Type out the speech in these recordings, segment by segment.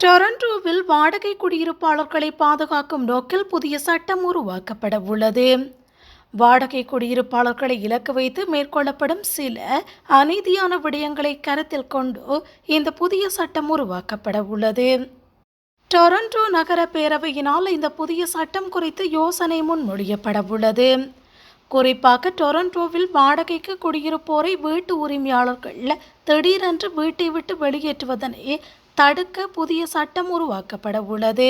டொரண்டோவில் வாடகை குடியிருப்பாளர்களை பாதுகாக்கும் நோக்கில் புதிய சட்டம் உருவாக்கப்பட உள்ளது. வாடகை குடியிருப்பாளர்களை இலக்கு வைத்து மேற்கொள்ளப்படும் சில அநீதியான விடயங்களை கருத்தில் கொண்டு இந்த புதிய சட்டம் உருவாக்கப்பட உள்ளது. டொரண்டோ நகர பேரவையினால் இந்த புதிய சட்டம் குறித்து யோசனை முன்மொழியப்பட உள்ளது. குறிப்பாக டொரண்டோவில் வாடகைக்கு குடியிருப்போரை வீட்டு உரிமையாளர்கள் திடீரென்று வீட்டை விட்டு வெளியேற்றுவதனை தடுக்க புதிய சட்டம் உருவாக்கப்பட உள்ளது.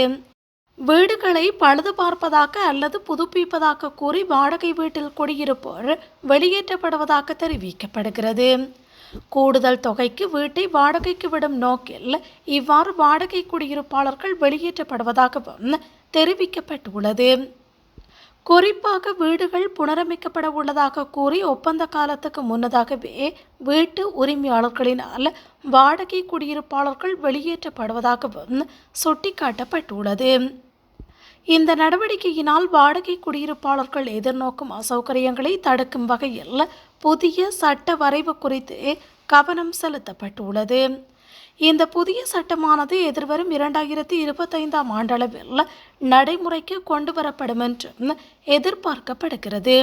வீடுகளை பழுது பார்ப்பதாக அல்லது புதுப்பிப்பதாக கூறி வாடகை வீட்டில் குடியிருப்போர் வெளியேற்றப்படுவதாக தெரிவிக்கப்படுகிறது. கூடுதல் தொகைக்கு வீட்டை வாடகைக்கு விடும் நோக்கில் இவ்வாறு வாடகை குடியிருப்பாளர்கள் வெளியேற்றப்படுவதாகவும் தெரிவிக்கப்பட்டுள்ளது. குறிப்பாக வீடுகள் புனரமைக்கப்பட உள்ளதாக கூறி ஒப்பந்த காலத்துக்கு முன்னதாகவே வீட்டு உரிமையாளர்களினால் வாடகை குடியிருப்பாளர்கள் வெளியேற்றப்படுவதாகவும் சுட்டிக்காட்டப்பட்டுள்ளது. இந்த நடவடிக்கையினால் வாடகை குடியிருப்பாளர்கள் எதிர்நோக்கும் அசௌகரியங்களை தடுக்கும் வகையில் புதிய சட்ட வரைவு குறித்து கவனம் செலுத்தப்பட்டுள்ளது. இந்த புதிய சட்டமானது எதிர்வரும் இரண்டாயிரத்தி இருபத்தைந்தாம் ஆண்டளவில் நடைமுறைக்கு கொண்டு வரப்படும் என்றும் எதிர்பார்க்கப்படுகிறது.